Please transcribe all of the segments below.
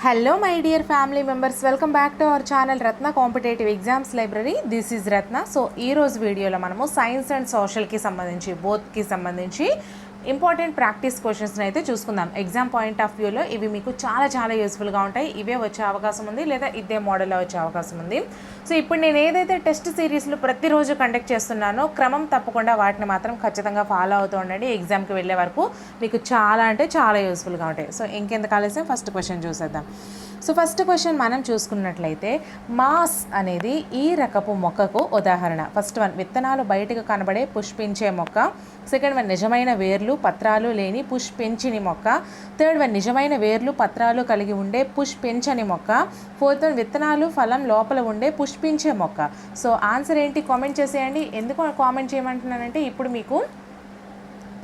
Hello my dear family members welcome back to our channel Ratna competitive exams library this is Ratna so ఈ రోజు వీడియోలో మనము science and సోషల్కి సంబంధించి బోత్కి సంబంధించి important practice క్వశ్చన్స్ని అయితే చూసుకుందాం. ఎగ్జామ్ పాయింట్ ఆఫ్ వ్యూలో ఇవి మీకు చాలా చాలా యూస్ఫుల్గా ఉంటాయి. ఇవే వచ్చే అవకాశం ఉంది లేదా ఇదే మోడల్లో వచ్చే అవకాశం ఉంది. సో ఇప్పుడు నేను ఏదైతే టెస్ట్ సిరీస్లు ప్రతిరోజు కండక్ట్ చేస్తున్నానో క్రమం తప్పకుండా వాటిని మాత్రం ఖచ్చితంగా ఫాలో అవుతూ ఉండండి. ఎగ్జామ్కి వెళ్ళే వరకు మీకు చాలా అంటే చాలా యూస్ఫుల్గా ఉంటాయి. సో ఇంకెందుకు ఆలస్యం ఫస్ట్ క్వశ్చన్ చూసేద్దాం. సో ఫస్ట్ క్వశ్చన్ మనం చూసుకున్నట్లయితే మాస్ అనేది ఈ రకపు మొక్కకు ఉదాహరణ. ఫస్ట్ వన్ విత్తనాలు బయటకు కనబడే పుష్పించే మొక్క. సెకండ్ వన్ నిజమైన వేర్లు పత్రాలు లేని పుష్పించని మొక్క. థర్డ్ వన్ నిజమైన వేర్లు పత్రాలు కలిగి ఉండే పుష్పించని మొక్క. ఫోర్త్ వన్ విత్తనాలు ఫలం లోపల ఉండే పుష్పించే మొక్క. సో ఆన్సర్ ఏంటి? కామెంట్ చేసేయండి. ఎందుకు కామెంట్ చేయమంటున్నానంటే ఇప్పుడు మీకు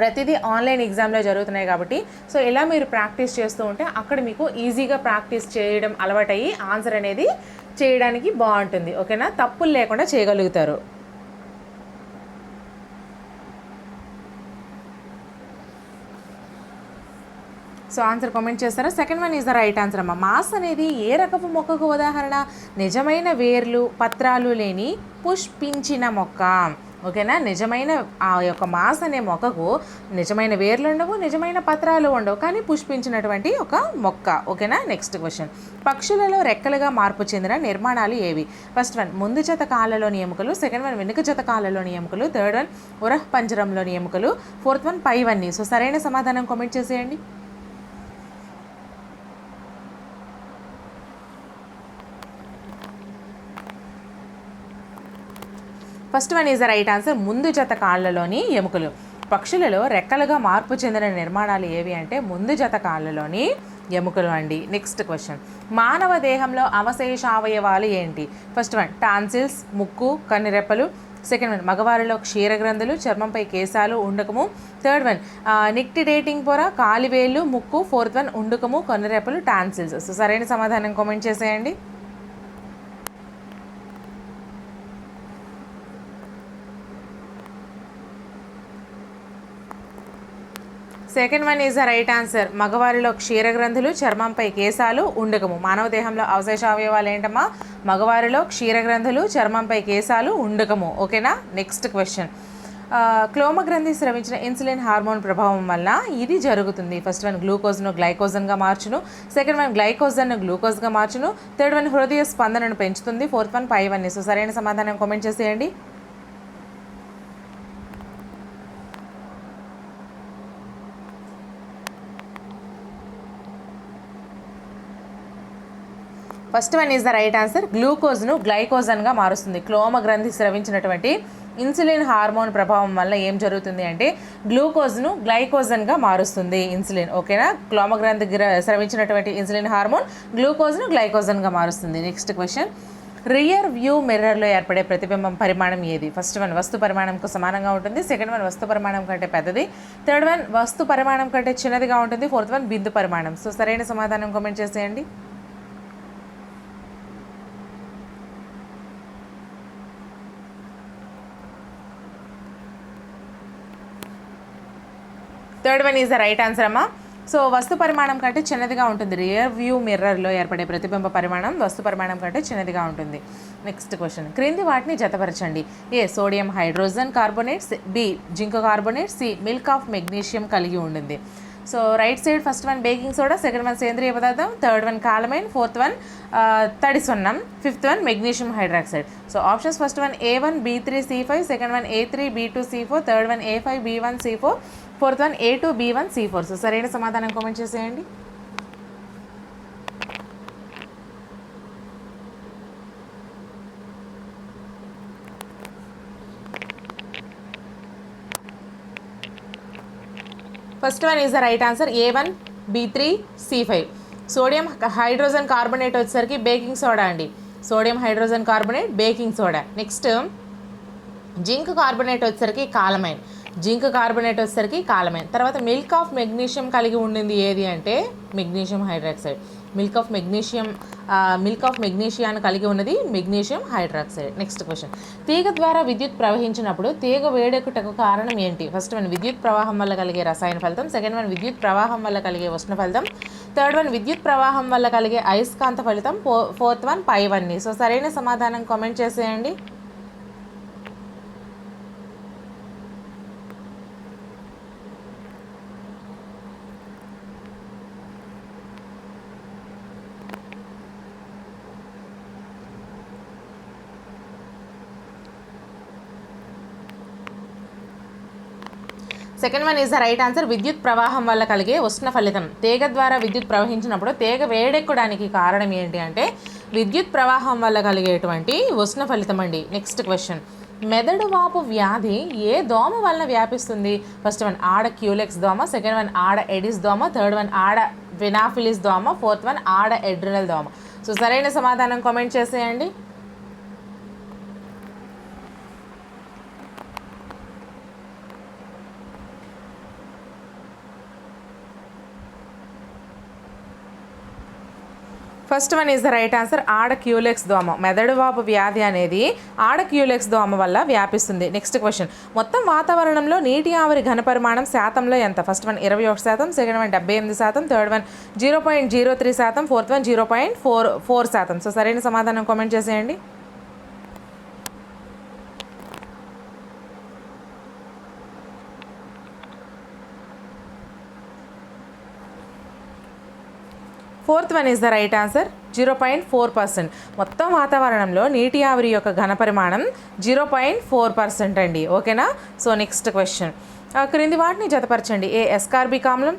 ప్రతిదీ ఆన్లైన్ ఎగ్జామ్లో జరుగుతున్నాయి కాబట్టి సో ఇలా మీరు ప్రాక్టీస్ చేస్తూ ఉంటే అక్కడ మీకు ఈజీగా ప్రాక్టీస్ చేయడం అలవాటయ్యి ఆన్సర్ అనేది చేయడానికి బాగుంటుంది. ఓకేనా? తప్పులు లేకుండా చేయగలుగుతారు. సో ఆన్సర్ కామెంట్ చేస్తారా? Second one is the right answer అమ్మ. మాస్ అనేది ఏ రకపు మొక్కకు ఉదాహరణ? నిజమైన వేర్లు పత్రాలు లేని పుష్పించిన మొక్క. ఓకేనా? నిజమైన ఆ యొక్క మాస్ అనే మొక్కకు నిజమైన వేర్లు ఉండవు నిజమైన పత్రాలు ఉండవు. కానీ పుష్పించినటువంటి ఒక మొక్క. ఓకేనా? నెక్స్ట్ క్వశ్చన్ పక్షులలో రెక్కలుగా మార్పు చెందిన నిర్మాణాలు ఏవి? ఫస్ట్ వన్ ముందు జత కాళ్ళలోని ఎముకలు సెకండ్ వన్ వెనుక జత కాళ్ళలోని ఎముకలు థర్డ్ వన్ ఉరహ్ పంజరంలోని ఎముకలు ఫోర్త్ వన్ పైవన్నీ సో సరైన సమాధానం కామెంట్ చేసేయండి. First one is the right answer. ముందు జత కాళ్ళలోని ఎముకలు. పక్షులలో రెక్కలుగా మార్పు చెందిన నిర్మాణాలు ఏవి అంటే ముందు జత కాళ్ళలోని ఎముకలు అండి. నెక్స్ట్ క్వశ్చన్ మానవ దేహంలో అవశేష అవయవాలు ఏంటి? ఫస్ట్ వన్ టాన్సిల్స్ ముక్కు కన్నురెప్పలు. సెకండ్ వన్ మగవారిలో క్షీరగ్రంథులు చర్మంపై కేశాలు ఉండకము. థర్డ్ వన్ నిక్టి డేటింగ్ పొర కాలివేలు ముక్కు. ఫోర్త్ వన్ ఉండుకము కన్నురెప్పలు టాన్సిల్స్. సో సరైన సమాధానం కామెంట్ చేసేయండి. Second one is the right answer మగవారిలో క్షీరగ్రంథులు చర్మంపై కేశాలు ఉండకము. మానవ దేహంలో అవశేష అవయవాలు ఏంటమ్మా? మగవారిలో క్షీరగ్రంథులు చర్మంపై కేశాలు ఉండకము. ఓకేనా నెక్స్ట్ క్వశ్చన్ క్లోమ గ్రంథి స్రవించిన ఇన్సులిన్ హార్మోన్ ప్రభావం వల్ల ఇది జరుగుతుంది. ఫస్ట్ వన్ గ్లూకోజ్ను గ్లైకోజన్గా మార్చును. సెకండ్ వన్ గ్లైకోజన్ను గ్లూకోజ్గా మార్చును. థర్డ్ వన్ హృదయ స్పందనను పెంచుతుంది. Fourth one five one so సరైన సమాధానం కామెంట్ చేసేయండి. First one is the right answer. గ్లూకోజ్ను గ్లైకోజన్గా మారుస్తుంది. క్లోమ గ్రంథి స్రవించినటువంటి ఇన్సులిన్ హార్మోన్ ప్రభావం వల్ల ఏం జరుగుతుంది అంటే గ్లూకోజ్ను గ్లైకోజన్గా మారుస్తుంది ఇన్సులిన్. ఓకేనా? క్లోమగ్రంథి స్రవించినటువంటి ఇన్సులిన్ హార్మోన్ గ్లూకోజ్ను గ్లైకోజన్గా మారుస్తుంది. Next question. రియర్ వ్యూ మిర్రర్లో ఏర్పడే ప్రతిబింబం పరిమాణం ఏది? ఫస్ట్ వన్ వస్తు పరిమాణంకు సమానంగా ఉంటుంది. సెకండ్ వన్ వస్తు పరిమాణం కంటే పెద్దది. థర్డ్ వన్ వస్తు పరిమాణం కంటే చిన్నదిగా ఉంటుంది. ఫోర్త్ వన్ బిందు పరిమాణం. సో సరైన సమాధానం కామెంట్ చేసేయండి. Third one is the right answer అమ్మా. సో వస్తు పరిమాణం కంటే చిన్నదిగా ఉంటుంది. రియర్ వ్యూ మిర్రర్లో ఏర్పడే ప్రతిబింబ పరిమాణం వస్తు పరిమాణం కంటే చిన్నదిగా ఉంటుంది. నెక్స్ట్ క్వశ్చన్ క్రింది వాటిని జతపరచండి. A sodium hydrogen carbonates B zinc carbonate C milk of magnesium కలిగి ఉంటుంది so right side first one baking soda second one సేంద్రియ పదార్థం third one calamine fourth one తడి సున్నం fifth one magnesium hydroxide so options first one A one B three C five second one A three B two C four third one A five B one C four fourth one A two B one C four. So సరైన సమాధానం comment చేసేయండి. First one is the right answer A one B three C five sodium hydrogen carbonate వచ్చేసరికి baking soda అండి. Sodium hydrogen carbonate baking soda next zinc carbonate వచ్చేసరికి calamine. Zinc carbonate వచ్చేసరికి calamine తర్వాత milk of magnesium కలిగి ఉండింది ఏది అంటే magnesium hydroxide. Milk of magnesium milk of మెగ్నీషియాను కలిగి ఉన్నది మెగ్నీషియం హైడ్రాక్సైడ్. Next question. తీగ ద్వారా విద్యుత్ ప్రవహించినప్పుడు తీగ వేడెక్కుటకు కారణం ఏంటి? ఫస్ట్ వన్ విద్యుత్ ప్రవాహం వల్ల కలిగే రసాయన ఫలితం. సెకండ్ వన్ విద్యుత్ ప్రవాహం వల్ల కలిగే ఉష్ణ ఫలితం. థర్డ్ వన్ విద్యుత్ ప్రవాహం వల్ల కలిగే అయస్కాంత ఫలితం. ఫోర్త్ వన్ పై వన్ని సో సరైన సమాధానం కామెంట్ చేసేయండి. Second one is the right answer విద్యుత్ ప్రవాహం వల్ల కలిగే ఉష్ణ ఫలితం. తీగ ద్వారా విద్యుత్ ప్రవహించినప్పుడు తీగ వేడెక్కడానికి కారణం ఏంటి అంటే విద్యుత్ ప్రవాహం వల్ల కలిగేటువంటి ఉష్ణ ఫలితం అండి. నెక్స్ట్ క్వశ్చన్ మెదడు వాపు వ్యాధి ఏ దోమ వలన వ్యాపిస్తుంది? ఫస్ట్ వన్ ఆడ క్యూలెక్స్ దోమ. సెకండ్ వన్ ఆడ ఎడిస్ దోమ. థర్డ్ వన్ ఆడ వినాఫిలిస్ దోమ. ఫోర్త్ వన్ ఆడ ఎడ్రినల్ దోమ. సో సరైన సమాధానం కామెంట్ చేసేయండి. First one is the right answer ఆడ క్యూలెక్స్ దోమ. మెదడు వాపు వ్యాధి అనేది ఆడ క్యూలెక్స్ దోమ వల్ల వ్యాపిస్తుంది. నెక్స్ట్ క్వశ్చన్ మొత్తం వాతావరణంలో నీటి ఆవిరి ఘనపరిమాణం శాతంలో ఎంత? ఫస్ట్ వన్ ఇరవై ఒకటి శాతం సెకండ్ వన్ డెబ్బై ఎనిమిది శాతం third one zero point zero three శాతం fourth one zero point four four శాతం. సో సరైన సమాధానం కామెంట్ చేసేయండి. Fourth one is the right answer. Zero point four percent. మొత్తం వాతావరణంలో నీటి ఆవిరి యొక్క ఘనపరిమాణం జీరో పాయింట్ ఫోర్ పర్సెంట్ అండి. ఓకేనా? So next question. క్రింది వాటిని జతపరచండి. ఏ ఎస్కార్బిక్ ఆమ్లం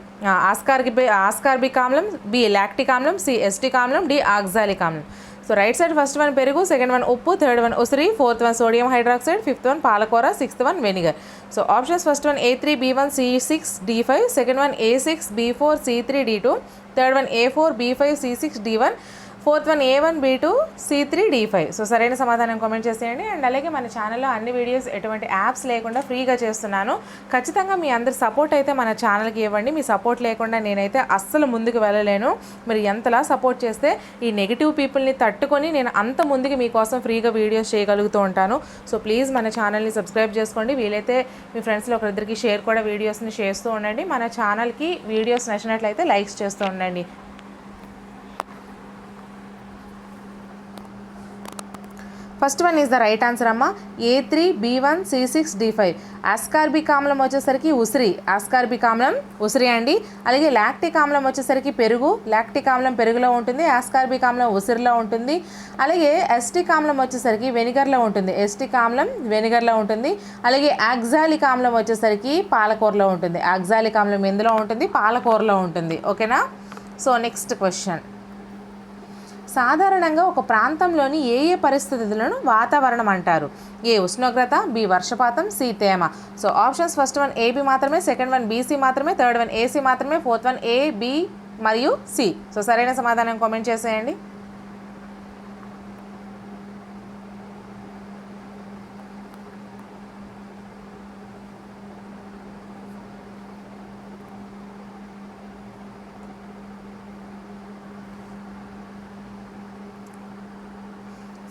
ఆస్కార్బి ఆస్కార్బిక్ ఆమ్లం బి లాక్టిక్ ఆమ్లం సి ఎస్టిక్ ఆమ్లం డి ఆక్సాలిక్ ఆమ్లం so right side first one పెరుగు సెకండ్ వన్ ఉప్పు థర్డ్ వన్ ఉసిరి fourth one sodium hydroxide fifth one పాలకూర sixth one vinegar so options first one A three B one C six D five second one A six B four C three D two third one A four B five C six D one fourth one A one B two C three D five. So సరైన సమాధానం comment చేసేయండి. And అలాగే మన ఛానల్లో అన్ని videos ఎటువంటి apps లేకుండా ఫ్రీగా చేస్తున్నాను. ఖచ్చితంగా మీ అందరి సపోర్ట్ అయితే మన ఛానల్కి ఇవ్వండి. మీ సపోర్ట్ లేకుండా నేనైతే అస్సలు ముందుకు వెళ్ళలేను. మీరు ఎంతలా సపోర్ట్ చేస్తే ఈ నెగిటివ్ పీపుల్ని తట్టుకొని నేను అంత ముందుకు మీకోసం ఫ్రీగా వీడియోస్ చేయగలుగుతూ ఉంటాను. సో ప్లీజ్ మన ఛానల్ని సబ్స్క్రైబ్ చేసుకోండి. వీలైతే మీ ఫ్రెండ్స్లో ఒకరిద్దరికి షేర్ కూడా వీడియోస్ని చేస్తూ ఉండండి. మన ఛానల్కి వీడియోస్ నచ్చినట్లయితే లైక్స్ చేస్తూ ఉండండి. First one is the right answer అమ్మ. A three B one C six D five. Ascorbic ఆమ్లం వచ్చేసరికి ఉసిరి. ఆస్కార్బిక్ ఆమ్లం ఉసిరి అండి. అలాగే లాక్టిక్ ఆమ్లం వచ్చేసరికి పెరుగు. లాక్టిక్ ఆమ్లం పెరుగులో ఉంటుంది. ఆస్కార్బిక్ ఆమ్లం ఉసిరిలో ఉంటుంది. అలాగే ఎస్టిక్ ఆమ్లం వచ్చేసరికి వెనిగర్లో ఉంటుంది. ఎస్టిక్ ఆమ్లం వెనిగర్లో ఉంటుంది. అలాగే ఆక్సాలిక్ ఆమ్లం వచ్చేసరికి పాలకూరలో ఉంటుంది. ఆక్జాలిక్ ఆమ్లం ఎందులో ఉంటుంది? పాలకూరలో ఉంటుంది. ఓకేనా? So next question. సాధారణంగా ఒక ప్రాంతంలోని ఏ ఏ పరిస్థితులను వాతావరణం అంటారు? ఏ ఉష్ణోగ్రత బి వర్షపాతం సి తేమ. So options first one A B మాత్రమే సెకండ్ వన్ బీసీ మాత్రమే థర్డ్ వన్ ఏసీ మాత్రమే ఫోర్త్ వన్ ఏ బి మరియు సి. సో సరైన సమాధానం కామెంట్ చేసేయండి.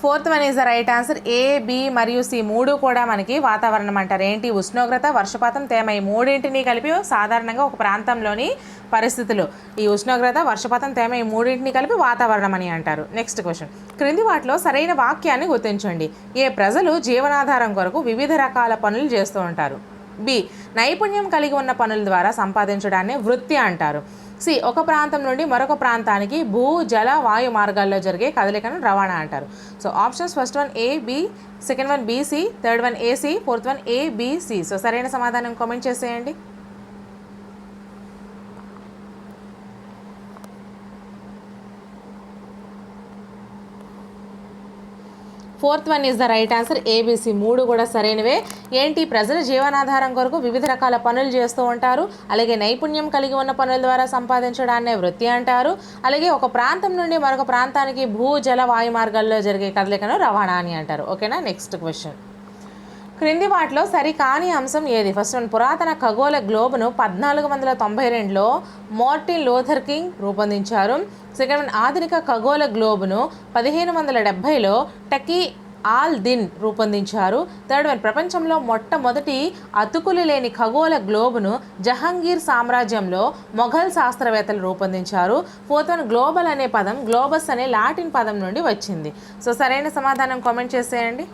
Fourth one is the right answer. A B మరియు సి మూడు కూడా మనకి వాతావరణం అంటారు. ఏంటి? ఉష్ణోగ్రత వర్షపాతం తేమ ఈ మూడింటిని కలిపి సాధారణంగా ఒక ప్రాంతంలోని పరిస్థితులు. ఈ ఉష్ణోగ్రత వర్షపాతం తేమ ఈ మూడింటిని కలిపి వాతావరణం అని అంటారు. నెక్స్ట్ క్వశ్చన్ క్రింది వాటిలో సరైన వాక్యాన్ని గుర్తించండి. ఏ ప్రజలు జీవనాధారం కొరకు వివిధ రకాల పనులు చేస్తూ ఉంటారు. బి నైపుణ్యం కలిగి ఉన్న పనుల ద్వారా సంపాదించడాన్ని వృత్తి అంటారు. సి ఒక ప్రాంతం నుండి మరొక ప్రాంతానికి భూ జల వాయు మార్గాల్లో జరిగే కదలికను రవాణా అంటారు. So options first one A B second one B C third one A C fourth one A B C so సరైన సమాధానం కామెంట్ చేసేయండి. Fourth one is the right answer A B C మూడు కూడా సరైనవే. ఏంటి? ప్రజల జీవనాధారం కొరకు వివిధ రకాల పనులు చేస్తూ ఉంటారు. అలాగే నైపుణ్యం కలిగి ఉన్న పనుల ద్వారా సంపాదించడాన్నే వృత్తి అంటారు. అలాగే ఒక ప్రాంతం నుండి మరొక ప్రాంతానికి భూ జల వాయు మార్గాల్లో జరిగే కదలికను రవాణా అని అంటారు. ఓకేనా? Next question. క్రింది వాటిలో సరికాని అంశం ఏది? ఫస్ట్ వన్ పురాతన ఖగోళ గ్లోబ్ను పద్నాలుగు వందల తొంభై రెండులో మోర్టిన్ లోథర్ కింగ్ రూపొందించారు. సెకండ్ వన్ ఆధునిక ఖగోళ గ్లోబ్ను పదిహేను వందల డెబ్భైలో టకీ ఆల్ దిన్ రూపొందించారు. థర్డ్ వన్ ప్రపంచంలో మొట్టమొదటి అతుకులు లేని ఖగోళ గ్లోబ్ను జహంగీర్ సామ్రాజ్యంలో మొఘల్ శాస్త్రవేత్తలు రూపొందించారు. ఫోర్త్ వన్ గ్లోబల్ అనే పదం గ్లోబస్ అనే లాటిన్ పదం నుండి వచ్చింది. సో సరైన సమాధానం కామెంట్ చేసేయండి.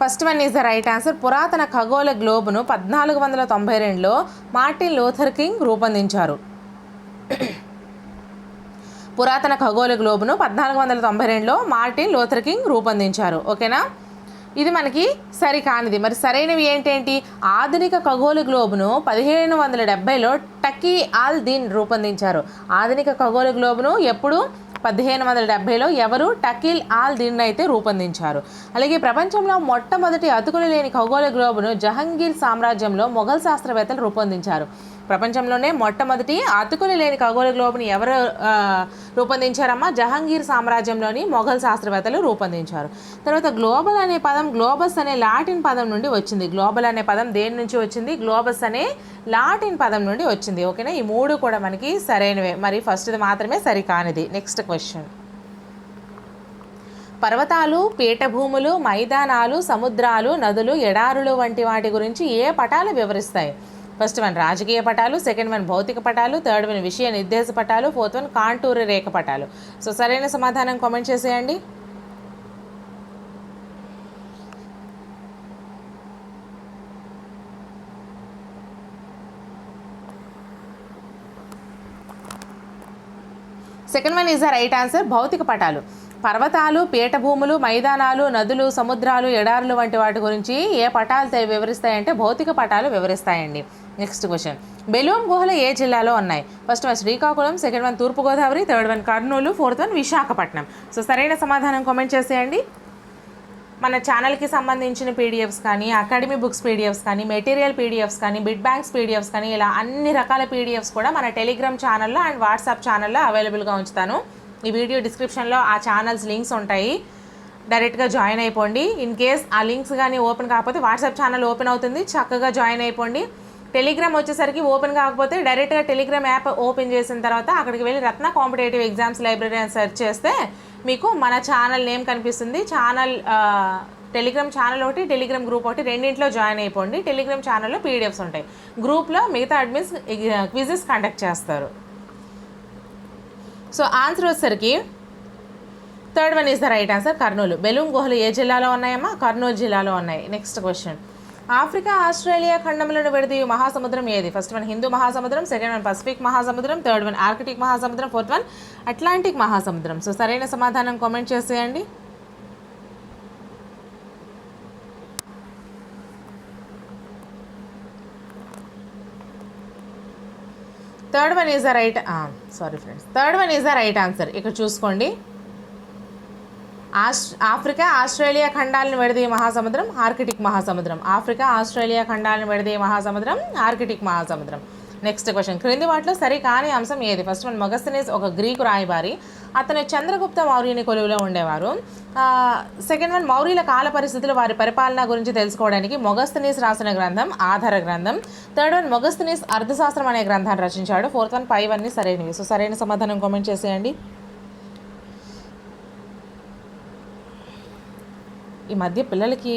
First one is the right answer. పురాతన ఖగోళ గ్లోబ్ను పద్నాలుగు వందల తొంభై రెండులో మార్టిన్ లోథర్ కింగ్ రూపొందించారు. పురాతన ఖగోళ గ్లోబ్ను పద్నాలుగు వందల తొంభై రెండులో మార్టిన్ లోథర్ కింగ్ రూపొందించారు. ఓకేనా? ఇది మనకి సరికానిది మరి సరైనవి ఏంటేంటి? ఆధునిక ఖగోళ గ్లోబ్ను పదిహేను వందల డెబ్బైలో టకీ ఆల్ దీన్ రూపొందించారు. ఆధునిక ఖగోళ గ్లోబ్ను ఎప్పుడు? పదిహేను వందల డెబ్బైలో ఎవరు టకిల్ ఆల్ దీన్ అయితే రూపొందించారు. అలాగే ప్రపంచంలో మొట్టమొదటి అతుకులు లేని ఖగోళ గ్లోబును జహంగీర్ సామ్రాజ్యంలో మొఘల్ శాస్త్రవేత్తలు రూపొందించారు. ప్రపంచంలోనే మొట్టమొదటి అతుకులు లేని ఖగోళ గ్లోబ్ని ఎవరు రూపొందించారమ్మా? జహంగీర్ సామ్రాజ్యంలోని మొఘల్ శాస్త్రవేత్తలు రూపొందించారు. తర్వాత గ్లోబల్ అనే పదం గ్లోబస్ అనే లాటిన్ పదం నుండి వచ్చింది. గ్లోబల్ అనే పదం దేని నుంచి వచ్చింది? గ్లోబస్ అనే లాటిన్ పదం నుండి వచ్చింది. ఓకేనా? ఈ మూడు కూడా మనకి సరైనవే. మరి ఫస్ట్ది మాత్రమే సరికానిది. Next question. పర్వతాలు పీఠభూములు మైదానాలు సముద్రాలు నదులు ఎడారులు వంటి వాటి గురించి ఏ పటాలు వివరిస్తాయి? ఫస్ట్ వన్ రాజకీయ పటాలు సెకండ్ వన్ భౌతిక పటాలు థర్డ్ వన్ విషయ నిర్దేశ పటాలు ఫోర్త్ వన్ కాంటూరు రేఖ పటాలు. సో సరైన సమాధానం కామెంట్ చేసేయండి. Second one is the right answer భౌతిక పటాలు. పర్వతాలు పీఠభూములు మైదానాలు నదులు సముద్రాలు ఎడారులు వంటి వాటి గురించి ఏ పటాలు వివరిస్తాయంటే భౌతిక పటాలు వివరిస్తాయండి. నెక్స్ట్ క్వశ్చన్ బెలూం గుహలు ఏ జిల్లాలో ఉన్నాయి? First one Srikakulam second one తూర్పుగోదావరి third one Kurnool fourth one Visakhapatnam. So సరైన సమాధానం కామెంట్ చేసేయండి. మన ఛానల్కి సంబంధించిన పీడిఎఫ్స్ కానీ అకాడమీ బుక్స్ పీడిఎఫ్స్ కానీ మెటీరియల్ పీడిఎఫ్స్ కానీ బిడ్ బ్యాంక్స్ పీడిఎఫ్స్ కానీ ఇలా అన్ని రకాల పీడిఎఫ్స్ కూడా మన టెలిగ్రామ్ ఛానల్లో అండ్ వాట్సాప్ ఛానల్లో అవైలబుల్గా ఉంచుతాను. ఈ వీడియో డిస్క్రిప్షన్లో ఆ ఛానల్స్ లింక్స్ ఉంటాయి. డైరెక్ట్గా జాయిన్ అయిపోండి. ఇన్ కేస్ ఆ లింక్స్ కానీ ఓపెన్ కాకపోతే వాట్సాప్ ఛానల్ ఓపెన్ అవుతుంది. చక్కగా జాయిన్ అయిపోండి. టెలిగ్రామ్ వచ్చేసరికి ఓపెన్ కాకపోతే డైరెక్ట్గా టెలిగ్రామ్ యాప్ ఓపెన్ చేసిన తర్వాత అక్కడికి వెళ్ళి రత్న కాంపిటేటివ్ ఎగ్జామ్స్ లైబ్రరీ అని సెర్చ్ చేస్తే మీకు మన ఛానల్ నేమ్ కనిపిస్తుంది. ఛానల్ టెలిగ్రామ్ ఛానల్ ఒకటి టెలిగ్రామ్ గ్రూప్ ఒకటి రెండింటిలో జాయిన్ అయిపోండి. టెలిగ్రామ్ ఛానల్లో పీడిఎఫ్స్ ఉంటాయి. గ్రూప్లో మిగతా అడ్మిన్స్ క్విజెస్ కండక్ట్ చేస్తారు. సో ఆన్సర్ వచ్చేసరికి third one is the right answer Kurnool. Belum గుహలు ఏ జిల్లాలో ఉన్నాయమ్మా? కర్నూలు జిల్లాలో ఉన్నాయి. నెక్స్ట్ క్వశ్చన్ ఆఫ్రికా ఆస్ట్రేలియా ఖండములను విడదీయు మహాసముద్రం ఏది? ఫస్ట్ వన్ హిందూ మహాసముద్రం సెకండ్ వన్ పసిఫిక్ మహాసముద్రం థర్డ్ వన్ ఆర్కిటిక్ మహాసముద్రం ఫోర్త్ వన్ అట్లాంటిక్ మహాసముద్రం. సో సరైన సమాధానం కామెంట్ చేసేయండి. Third one is the right sorry friends third one is the right answer ఇక్కడ చూసుకోండి. ఆస్ ఆఫ్రికా ఆస్ట్రేలియా ఖండాలను విడదీయ మహాసముద్రం ఆర్కిటిక్ మహాసముద్రం. ఆఫ్రికా ఆస్ట్రేలియా ఖండాలను విడదీయ మహాసముద్రం ఆర్కిటిక్ మహాసముద్రం. నెక్స్ట్ క్వశ్చన్ క్రింది వాటిలో సరి కాని అంశం ఏది? ఫస్ట్ వన్ మొగస్తనీస్ ఒక గ్రీకు రాయబారి. అతను చంద్రగుప్త మౌర్యుని కొలువులో ఉండేవారు. సెకండ్ వన్ మౌర్యుల కాల పరిస్థితులు వారి పరిపాలన గురించి తెలుసుకోవడానికి మొగస్తనీస్ రాసిన గ్రంథం ఆధార గ్రంథం. థర్డ్ వన్ మొగస్తనీస్ అర్థశాస్త్రం అనే గ్రంథాన్ని రచించాడు. ఫోర్త్ వన్ ఫైవ్ అన్ని సరైనవి. సో సరైన సమాధానం కామెంట్ చేసేయండి. ఈ మధ్య పిల్లలకి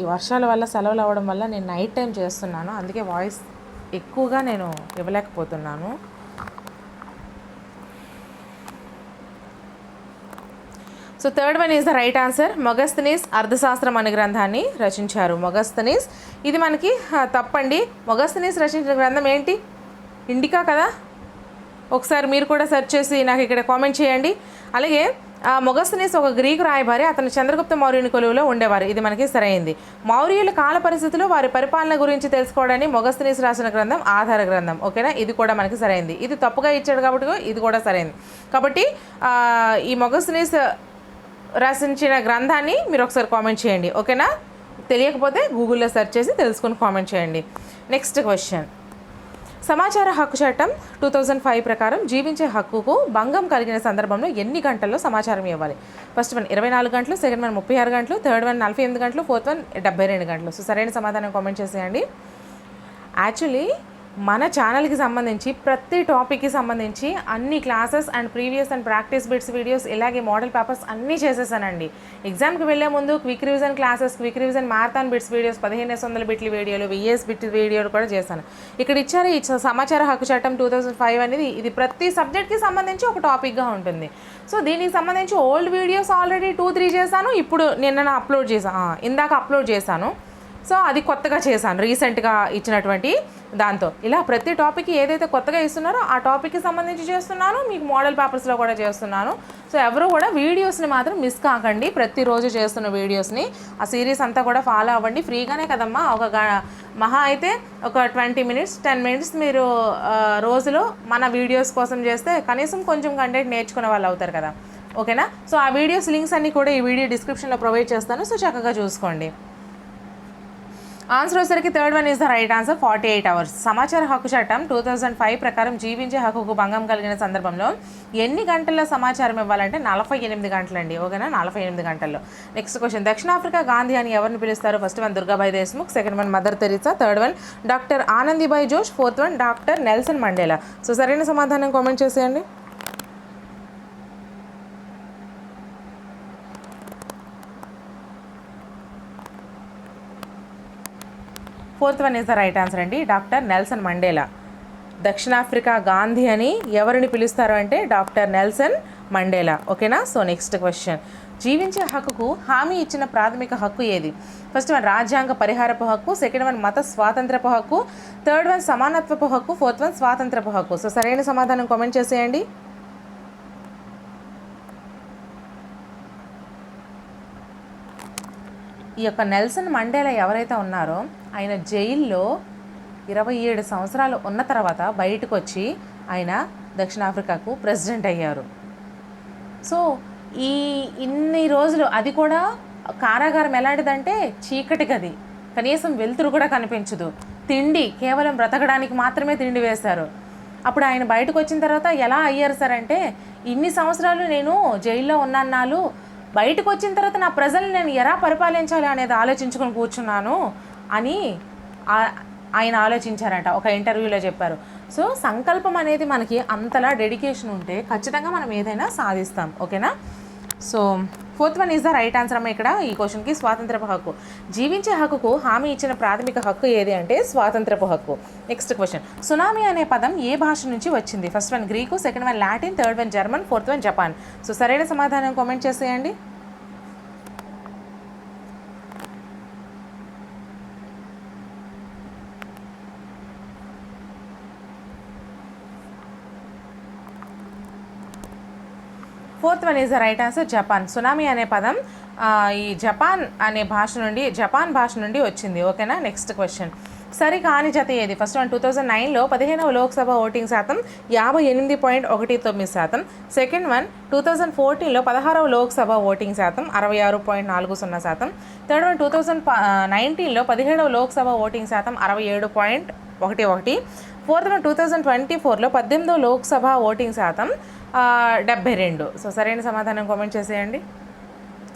ఈ వర్షాల వల్ల సెలవులు అవ్వడం వల్ల నేను నైట్ టైం చేస్తున్నాను. అందుకే వాయిస్ ఎక్కువగా నేను ఇవ్వలేకపోతున్నాను. So third one is the right answer Megasthenes Arthashastra అనే గ్రంథాన్ని రచించారు. మొగస్తనీస్ ఇది మనకి తప్పండి. మొగస్తనీస్ రచించిన గ్రంథం ఏంటి? ఇండికా కదా? ఒకసారి మీరు కూడా సెర్చ్ చేసి నాకు ఇక్కడ కామెంట్ చేయండి. అలాగే ఆ మొగస్తనీస్ ఒక గ్రీకు రాయబారి. అతను చంద్రగుప్త మౌర్యుని కొలువులో ఉండేవారు. ఇది మనకి సరైంది. మౌర్యుల కాల పరిస్థితులు వారి పరిపాలన గురించి తెలుసుకోవడానికి మొగస్తనీస్ రాసిన గ్రంథం ఆధార గ్రంథం. ఓకేనా? ఇది కూడా మనకి సరైంది. ఇది తప్పుగా ఇచ్చాడు కాబట్టి ఇది కూడా సరైంది. కాబట్టి ఈ మొగస్తనీస్ రచించిన గ్రంథాన్ని మీరు ఒకసారి కామెంట్ చేయండి ఓకేనా? తెలియకపోతే గూగుల్లో సెర్చ్ చేసి తెలుసుకుని కామెంట్ చేయండి. నెక్స్ట్ క్వశ్చన్ సమాచార హక్కు చట్టం టూ థౌజండ్ ఫైవ్ ప్రకారం జీవించే హక్కుకు భంగం కలిగిన సందర్భంలో ఎన్ని గంటల్లో సమాచారం ఇవ్వాలి? ఫస్ట్ వన్ ఇరవై నాలుగు గంటలు సెకండ్ వన్ ముప్పై ఆరు గంటలు థర్డ్ వన్ నలభై ఎనిమిది గంటలు ఫోర్త్ వన్ డెబ్బై రెండు గంటలు. సో సరైన సమాధానం కామెంట్ చేసేయండి. యాక్చువల్లీ మన ఛానల్కి సంబంధించి ప్రతి టాపిక్కి సంబంధించి అన్ని classes and previous and practice bits videos ఇలాగే మోడల్ పేపర్స్ అన్నీ చేసేసానండి. ఎగ్జామ్కి వెళ్ళే ముందు quick revision classes quick revision marathon bits videos పదిహేను వందల బిట్ల వీడియోలు విఎస్ బిట్ వీడియోలు కూడా చేశాను. ఇక్కడ ఇచ్చారు ఈ సమాచార హక్కు చట్టం టూ థౌజండ్ ఫైవ్ అనేది ఇది ప్రతి సబ్జెక్ట్కి సంబంధించి ఒక టాపిక్గా ఉంటుంది. సో దీనికి సంబంధించి old videos already two three చేశాను. ఇప్పుడు నిన్న అప్లోడ్ చేశాను ఇందాక అప్లోడ్ చేశాను. సో అది కొత్తగా చేశాను రీసెంట్గా ఇచ్చినటువంటి దాంతో. ఇలా ప్రతి టాపిక్ ఏదైతే కొత్తగా ఇస్తున్నారో ఆ టాపిక్కి సంబంధించి చేస్తున్నాను మీకు మోడల్ పేపర్స్లో కూడా చేస్తున్నాను. సో ఎవరు కూడా వీడియోస్ని మాత్రం మిస్ కాకండి ప్రతిరోజు చేస్తున్న వీడియోస్ని. ఆ సిరీస్ అంతా కూడా ఫాలో అవ్వండి ఫ్రీగానే కదమ్మా. ఒక గ- మహా అయితే ఒక ట్వంటీ మినిట్స్ టెన్ మినిట్స్ మీరు రోజులో మన వీడియోస్ కోసం చేస్తే కనీసం కొంచెం కంటెంట్ నేర్చుకునే వాళ్ళు అవుతారు కదా. ఓకేనా? సో ఆ వీడియోస్ లింక్స్ అన్నీ కూడా ఈ వీడియో డిస్క్రిప్షన్లో ప్రొవైడ్ చేస్తాను. సో చక్కగా చూసుకోండి. ఆన్సర్ వచ్చేసరికి third one is the right answer forty eight hours సమాచార హక్కు చట్టం టూ థౌజండ్ ఫైవ్ ప్రకారం జీవించే హక్కుకు భంగం కలిగిన సందర్భంలో ఎన్ని గంటల్లో సమాచారం ఇవ్వాలంటే నలభై ఎనిమిది గంటలండి ఓకేనా? నలభై ఎనిమిది గంటల్లో. నెక్స్ట్ క్వశ్చన్ దక్షిణాఫ్రికా గాంధీ అని ఎవరిని పిలుస్తారు? First one Durgabai Deshmukh second one mother Teresa third one doctor Anandibai Joshi fourth one doctor Nelson Mandela. So సరైన సమాధానం కామెంట్ చేసేయండి. Fourth one is the right answer అండి. Doctor Nelson Mandela. దక్షిణాఫ్రికా గాంధీ అని ఎవరిని పిలుస్తారు అంటే డాక్టర్ నెల్సన్ మండేలా. ఓకేనా? So next question. జీవించే హక్కుకు హామీ ఇచ్చిన ప్రాథమిక హక్కు ఏది? ఫస్ట్ వన్ రాజ్యాంగ పరిహారపు హక్కు సెకండ్ వన్ మత స్వాతంత్రపు హక్కు థర్డ్ వన్ సమానత్వపు హక్కు ఫోర్త్ వన్ స్వాతంత్రపు హక్కు. సో సరైన సమాధానం కామెంట్ చేసేయండి. ఈ యొక్క నెల్సన్ మండేలా ఎవరైతే ఉన్నారో ఆయన జైల్లో ఇరవై ఏడు సంవత్సరాలు ఉన్న తర్వాత బయటకు వచ్చి ఆయన దక్షిణాఫ్రికాకు ప్రెసిడెంట్ అయ్యారు. సో ఈ ఇన్ని రోజులు అది కూడా కారాగారం ఎలాంటిదంటే చీకటి గది. కనీసం వెలుతురు కూడా కనిపించదు. తిండి కేవలం బ్రతకడానికి మాత్రమే తిండి వేశారు. అప్పుడు ఆయన బయటకు వచ్చిన తర్వాత ఎలా అయ్యారు సార్ అంటే ఇన్ని సంవత్సరాలు నేను జైల్లో ఉన్నాన్నాళ్ళు బయటకు వచ్చిన తర్వాత నా ప్రజల్ని నేను ఎలా పరిపాలించాలి అనేది ఆలోచించుకొని కూర్చున్నాను అని ఆయన ఆలోచించారట ఒక ఇంటర్వ్యూలో చెప్పారు. సో సంకల్పం అనేది మనకి అంతలా డెడికేషన్ ఉంటే ఖచ్చితంగా మనం ఏదైనా సాధిస్తాం ఓకేనా? So fourth one is the right answer అమ్మ ఇక్కడ ఈ క్వశ్చన్కి స్వాతంత్రపు హక్కు. జీవించే హక్కుకు హామీ ఇచ్చిన ప్రాథమిక హక్కు ఏది అంటే స్వాతంత్రపు హక్కు. నెక్స్ట్ క్వశ్చన్ సునామీ అనే పదం ఏ భాష నుంచి వచ్చింది? First one Greek second one Latin third one German fourth one Japan so సరైన సమాధానం కామెంట్ చేసేయండి. Fourth one is the right answer Japan. Tsunami అనే పదం ఈ జపాన్ అనే భాష నుండి జపాన్ భాష నుండి వచ్చింది. ఓకేనా? నెక్స్ట్ క్వశ్చన్ సరి కాని జత ఏది ఫస్ట్ వన్ టూ థౌజండ్ నైన్లో పదిహేనవ లోక్సభ ఓటింగ్ శాతం యాభై ఎనిమిది పాయింట్ ఒకటి తొమ్మిది శాతం. సెకండ్ వన్ టూ థౌజండ్ ఫోర్టీన్లో పదహారవ లోక్సభ ఓటింగ్ శాతం అరవై ఆరు పాయింట్ నాలుగు సున్నా శాతం. థర్డ్ వన్ టూ థౌజండ్ నైన్టీన్లో పదిహేడవ లోక్సభ ఓటింగ్ శాతం అరవై ఏడు పాయింట్ ఒకటి ఒకటి. Fourth one two thousand twenty ఫోర్లో పద్దెనిమిదవ లోక్సభ ఓటింగ్ శాతం డెబ్బై రెండు. సో సరైన సమాధానం కామెంట్ చేసేయండి.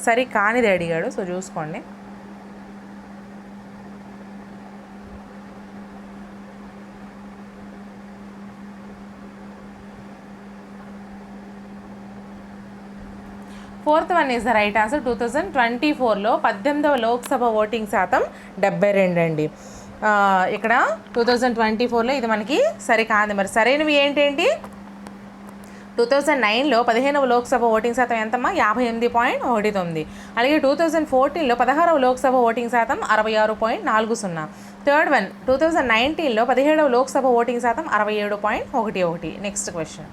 సరే కానిది అడిగాడు సో చూసుకోండి. Fourth one is the right answer two thousand twenty ఫోర్లో పద్దెనిమిదవ లోక్సభ ఓటింగ్ శాతం డెబ్బై రెండు అండి. ఇక్కడ టూ థౌజండ్ ట్వంటీ ఫోర్లో ఇది మనకి సరికాదు మరి సరైనవి ఏంటేంటి? టూ థౌజండ్ నైన్లో పదిహేనవ లోక్సభ ఓటింగ్ శాతం ఎంతమ్మా? యాభై ఎనిమిది పాయింట్ ఒకటి తొమ్మిది. అలాగే టూ థౌజండ్ ఫోర్టీన్లో పదహారవ లోక్సభ ఓటింగ్ శాతం అరవై ఆరు పాయింట్ నాలుగు సున్నా. థర్డ్ వన్ టూ థౌజండ్ నైన్టీన్లో పదిహేడవ లోక్సభ ఓటింగ్ శాతం అరవై ఏడు పాయింట్ ఒకటి ఒకటి. నెక్స్ట్ క్వశ్చన్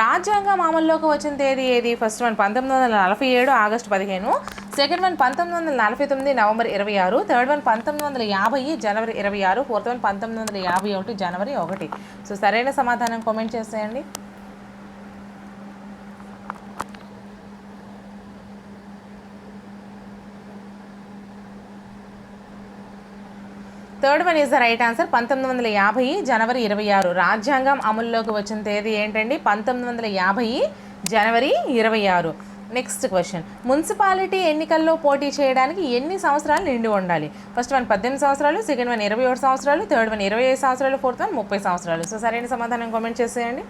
రాజ్యాంగం అమల్లోకి వచ్చిన తేదీ ఏది? ఫస్ట్ వన్ పంతొమ్మిది వందల నలభై ఏడు ఆగస్టు పదిహేను. సెకండ్ వన్ పంతొమ్మిది వందల నలభై తొమ్మిది నవంబర్ ఇరవై ఆరు. థర్డ్ వన్ పంతొమ్మిది వందల యాభై జనవరి ఇరవై ఆరు. ఫోర్త్ వన్ పంతొమ్మిది వందల యాభై ఒకటి జనవరి ఒకటి. సో సరైన సమాధానం కామెంట్ చేసేయండి. Third one is the right answer. పంతొమ్మిది వందల యాభై జనవరి ఇరవై ఆరు. రాజ్యాంగం అమల్లోకి వచ్చిన తేదీ ఏంటండి? పంతొమ్మిది వందల యాభై జనవరి ఇరవై ఆరు. నెక్స్ట్ క్వశ్చన్ మున్సిపాలిటీ ఎన్నికల్లో పోటీ చేయడానికి ఎన్ని సంవత్సరాలు నిండి ఉండాలి? ఫస్ట్ వన్ పద్దెనిమిది సంవత్సరాలు సెకండ్ వన్ ఇరవై ఒకటి సంవత్సరాలు థర్డ్ వన్ ఇరవై ఐదు సంవత్సరాలు ఫోర్త్ వన్ ముప్పై సంవత్సరాలు. సో సరైన సమాధానం కామెంట్ చేసేయండి.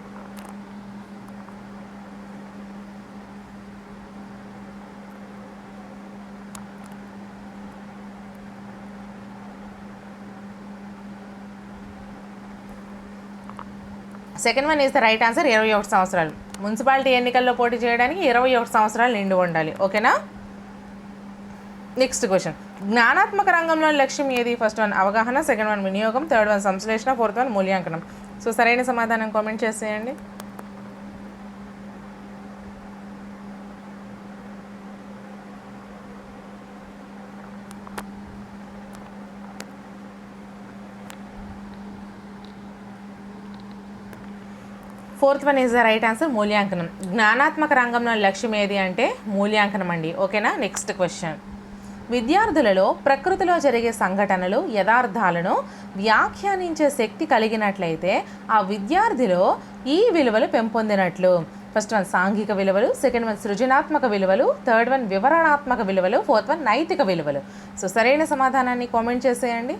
Second one is the right answer ఇరవై ఒకటి సంవత్సరాలు. మున్సిపాలిటీ ఎన్నికల్లో పోటీ చేయడానికి ఇరవై ఒకటి సంవత్సరాలు నిండి ఉండాలి. ఓకేనా? నెక్స్ట్ క్వశ్చన్ జ్ఞానాత్మక రంగంలో లక్ష్యం ఏది? ఫస్ట్ వన్ అవగాహన. సెకండ్ వన్ వినియోగం. థర్డ్ వన్ సంశ్లేషణ. ఫోర్త్ వన్ మూల్యాంకనం. సో సరైన సమాధానం కామెంట్ చేసేయండి. Fourth one is the right answer మూల్యాంకనం. జ్ఞానాత్మక రంగంలో లక్ష్యం ఏది అంటే మూల్యాంకనం అండి. ఓకేనా? Next question. విద్యార్థులలో ప్రకృతిలో జరిగే సంఘటనలు యథార్థాలను వ్యాఖ్యానించే శక్తి కలిగినట్లయితే ఆ విద్యార్థిలో ఈ విలువలు పెంపొందినట్లు. ఫస్ట్ వన్ సాంఘిక విలువలు సెకండ్ వన్ సృజనాత్మక విలువలు థర్డ్ వన్ వివరణాత్మక విలువలు ఫోర్త్ వన్ నైతిక విలువలు. సో సరైన సమాధానాన్ని కామెంట్ చేసేయండి.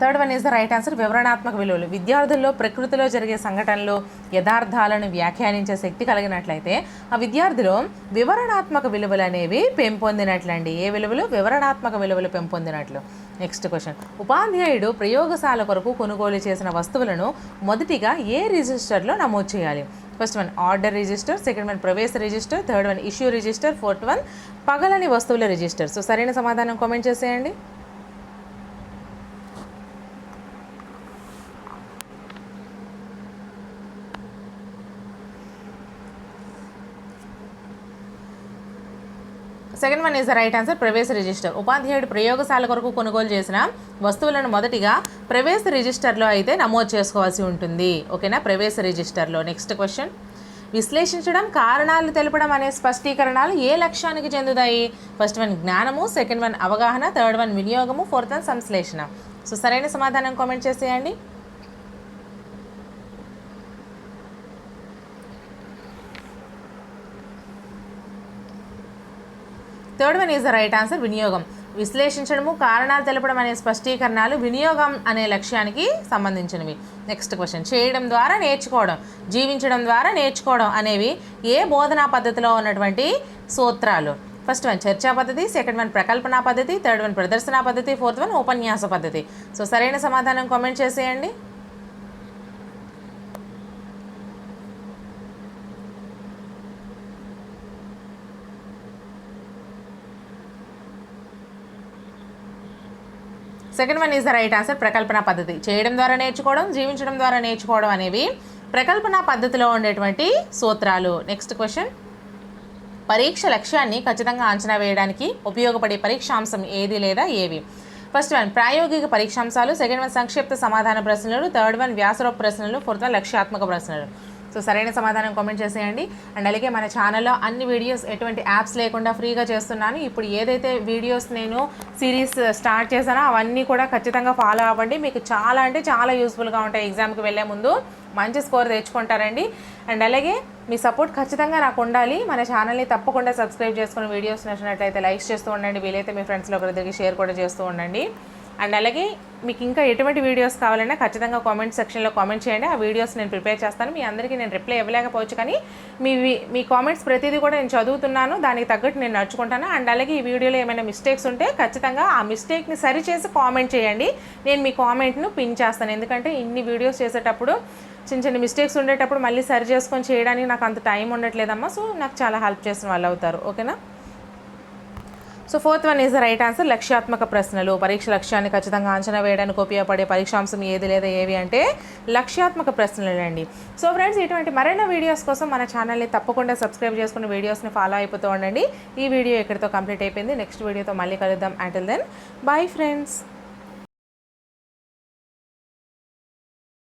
Third one is the right answer వివరణాత్మక విలువలు. విద్యార్థుల్లో ప్రకృతిలో జరిగే సంఘటనలు యథార్థాలను వ్యాఖ్యానించే శక్తి కలిగినట్లయితే ఆ విద్యార్థిలో వివరణాత్మక విలువలు అనేవి పెంపొందినట్లండి. ఏ విలువలు? వివరణాత్మక విలువలు పెంపొందినట్లు. నెక్స్ట్ క్వశ్చన్ ఉపాధ్యాయుడు ప్రయోగశాల కొరకు కొనుగోలు చేసిన వస్తువులను మొదటిగా ఏ రిజిస్టర్లో నమోదు చేయాలి? First one order register second one ప్రవేశ register third one issue register fourth one పగలని వస్తువుల రిజిస్టర్ సో సరైన సమాధానం కామెంట్ చేసేయండి. Second one is the right answer ప్రవేశ రిజిస్టర్. ఉపాధ్యాయుడు ప్రయోగశాల కొరకు కొనుగోలు చేసిన వస్తువులను మొదటిగా ప్రవేశ రిజిస్టర్లో అయితే నమోదు చేసుకోవాల్సి ఉంటుంది. ఓకేనా? ప్రవేశ రిజిస్టర్లో. నెక్స్ట్ క్వశ్చన్ విశ్లేషించడం కారణాలు తెలపడం అనే స్పష్టీకరణాలు ఏ లక్ష్యానికి చెందుతాయి? ఫస్ట్ వన్ జ్ఞానము. సెకండ్ వన్ అవగాహన. థర్డ్ వన్ వినియోగము. ఫోర్త్ వన్ సంశ్లేషణ. సో సరైన సమాధానం కామెంట్ చేసేయండి. Third one is the right answer వినియోగం. విశ్లేషించడము కారణాలు తెలపడం అనే స్పష్టీకరణాలు వినియోగం అనే లక్ష్యానికి సంబంధించినవి. నెక్స్ట్ క్వశ్చన్ చేయడం ద్వారా నేర్చుకోవడం జీవించడం ద్వారా నేర్చుకోవడం అనేవి ఏ బోధనా పద్ధతిలో ఉన్నటువంటి సూత్రాలు? ఫస్ట్ వన్ చర్చా పద్ధతి సెకండ్ వన్ ప్రకల్పన పద్ధతి థర్డ్ వన్ ప్రదర్శన పద్ధతి ఫోర్త్ వన్ ఉపన్యాస పద్ధతి. సో సరైన సమాధానం కామెంట్ చేసేయండి. Second one is the right answer ప్రకల్పన పద్ధతి. చేయడం ద్వారా నేర్చుకోవడం జీవించడం ద్వారా నేర్చుకోవడం అనేవి ప్రకల్పన పద్ధతిలో ఉండేటువంటి సూత్రాలు. నెక్స్ట్ క్వశ్చన్ పరీక్ష లక్ష్యాన్ని ఖచ్చితంగా అంచనా వేయడానికి ఉపయోగపడే పరీక్షాంశం ఏది లేదా ఏవి? ఫస్ట్ వన్ ప్రాయోగిక పరీక్షాంశాలు. సెకండ్ వన్ సంక్షిప్త సమాధాన ప్రశ్నలు. థర్డ్ వన్ వ్యాసరూప ప్రశ్నలు. ఫోర్త్ వన్ లక్ష్యాత్మక ప్రశ్నలు. సో సరైన సమాధానం కామెంట్ చేసేయండి. అండ్ అలాగే మన ఛానల్లో అన్ని వీడియోస్ ఎటువంటి యాప్స్ లేకుండా ఫ్రీగా చేస్తున్నాను. ఇప్పుడు ఏదైతే వీడియోస్ నేను సిరీస్ స్టార్ట్ చేశానో అవన్నీ కూడా ఖచ్చితంగా ఫాలో అవ్వండి. మీకు చాలా అంటే చాలా యూస్ఫుల్గా ఉంటాయి ఎగ్జామ్కి వెళ్ళే ముందు. మంచి స్కోర్ తెచ్చుకుంటారండి. అండ్ అలాగే మీ సపోర్ట్ ఖచ్చితంగా నాకు ఉండాలి. మన ఛానల్ని తప్పకుండా సబ్స్క్రైబ్ చేసుకుని వీడియోస్ నచ్చినట్లయితే లైక్స్ చేస్తూ ఉండండి. వీలైతే మీ ఫ్రెండ్స్లో ఒకరి దగ్గరికి షేర్ కూడా చేస్తూ ఉండండి. అండ్ అలాగే మీకు ఇంకా ఎటువంటి వీడియోస్ కావాలన్నా ఖచ్చితంగా కామెంట్ సెక్షన్లో కామెంట్ చేయండి. ఆ వీడియోస్ నేను ప్రిపేర్ చేస్తాను. మీ అందరికీ నేను రిప్లై ఇవ్వలేకపోవచ్చు కానీ మీ మీ కామెంట్స్ ప్రతిదీ కూడా నేను చదువుతున్నాను. దానికి తగ్గట్టు నేను నడుచుకుంటాను. అండ్ అలాగే ఈ వీడియోలో ఏమైనా మిస్టేక్స్ ఉంటే ఖచ్చితంగా ఆ మిస్టేక్ని సరిచేసి కామెంట్ చేయండి. నేను మీ కామెంట్ను పిన్ చేస్తాను. ఎందుకంటే ఇన్ని వీడియోస్ చేసేటప్పుడు చిన్న చిన్న మిస్టేక్స్ ఉండేటప్పుడు మళ్ళీ సరి చేసుకొని చేయడానికి నాకు అంత టైం ఉండట్లేదమ్మా. సో నాకు చాలా హెల్ప్ చేసిన వాళ్ళు అవుతారు. ఓకేనా? So fourth one is the right answer లక్ష్యాత్మక ప్రశ్నలు. పరీక్ష లక్ష్యాన్ని ఖచ్చితంగా అంచనా వేయడానికి ఉపయోగపడే పరీక్షాంశం ఏది లేదా ఏవి అంటే లక్ష్యాత్మక ప్రశ్నలు అండి సో ఫ్రెండ్స్ ఇటువంటి మరైన వీడియోస్ కోసం మన ఛానల్ని తప్పకుండా సబ్స్క్రైబ్ చేసుకుని వీడియోస్ని ఫాలో అయిపోతూ ఉండండి. ఈ వీడియో ఇక్కడితో కంప్లీట్ అయిపోయింది. నెక్స్ట్ వీడియోతో మళ్ళీ కలుద్దాం. Until then bye friends